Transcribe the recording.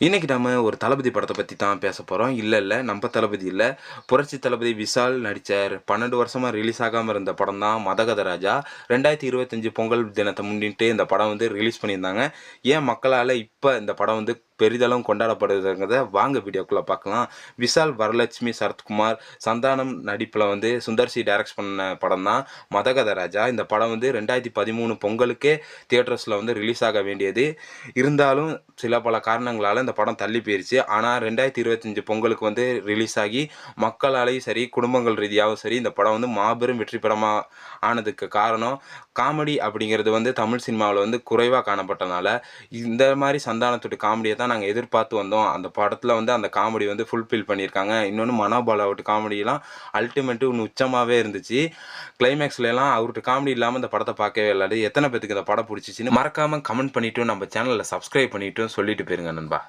இன்றைக்கி நம்ம ஒரு தளபதி படத்தை பற்றி தான் பேச போகிறோம் இல்லை இல்லை நம்ம தளபதி இல்லை. புரட்சி தளபதி விஷால் நடித்தார் பன்னெண்டு வருஷமாக ரிலீஸ் ஆகாமல் இருந்த படம் தான் மதகதராஜா. ரெண்டாயிரத்தி இருபத்தஞ்சி பொங்கல் தினத்தை முன்னிட்டு இந்த படம் வந்து ரிலீஸ் பண்ணியிருந்தாங்க. ஏன் மக்களால் இப்போ இந்த படம் வந்து பெரிதளவும் கொண்டாடப்படுதுங்கிறத வாங்க வீடியோக்குள்ளே பார்க்கலாம். விஷால் வரலட்சுமி சரத்குமார் சந்தானம் நடிப்பில் வந்து சுந்தர்சி டைரக்ட் பண்ண படம் தான் மதகதராஜா. இந்த படம் வந்து ரெண்டாயிரத்தி பதிமூணு பொங்கலுக்கே தியேட்டர்ஸில் வந்து ரிலீஸ் ஆக வேண்டியது. இருந்தாலும் சில பல காரணங்களால் இந்த படம் தள்ளி போயிருச்சு. ஆனால் ரெண்டாயிரத்தி இருபத்தஞ்சு பொங்கலுக்கு வந்து ரிலீஸ் ஆகி மக்களாலேயும் சரி குடும்பங்கள் ரீதியாகவும் சரி இந்த படம் வந்து மாபெரும் வெற்றி படமாக ஆனதுக்கு காரணம் காமெடி அப்படிங்கிறது வந்து தமிழ் சினிமாவில் வந்து குறைவாக காணப்பட்டனால இந்த மாதிரி சந்தானத்தோட காமெடியை தான் நாங்கள் எதிர்பார்த்து வந்தோம். அந்த படத்தில் வந்து அந்த காமெடி வந்து ஃபுல்ஃபில் பண்ணியிருக்காங்க. இன்னொன்று மனோபாலாவோட காமெடியெல்லாம் அல்டிமேட்டு ஒன்று உச்சமாகவே இருந்துச்சு. கிளைமேக்ஸ்லாம் அவர்கிட்ட காமெடி இல்லாமல் இந்த படத்தை பார்க்கவே இல்லாது எத்தனை பேத்துக்கு இந்த படம் பிடிச்சிச்சின்னு மறக்காமல் கமெண்ட் பண்ணிவிட்டு நம்ம சேனலில் சப்ஸ்கிரைப் பண்ணிவிட்டு சொல்லிட்டு போயிருங்க நண்பா.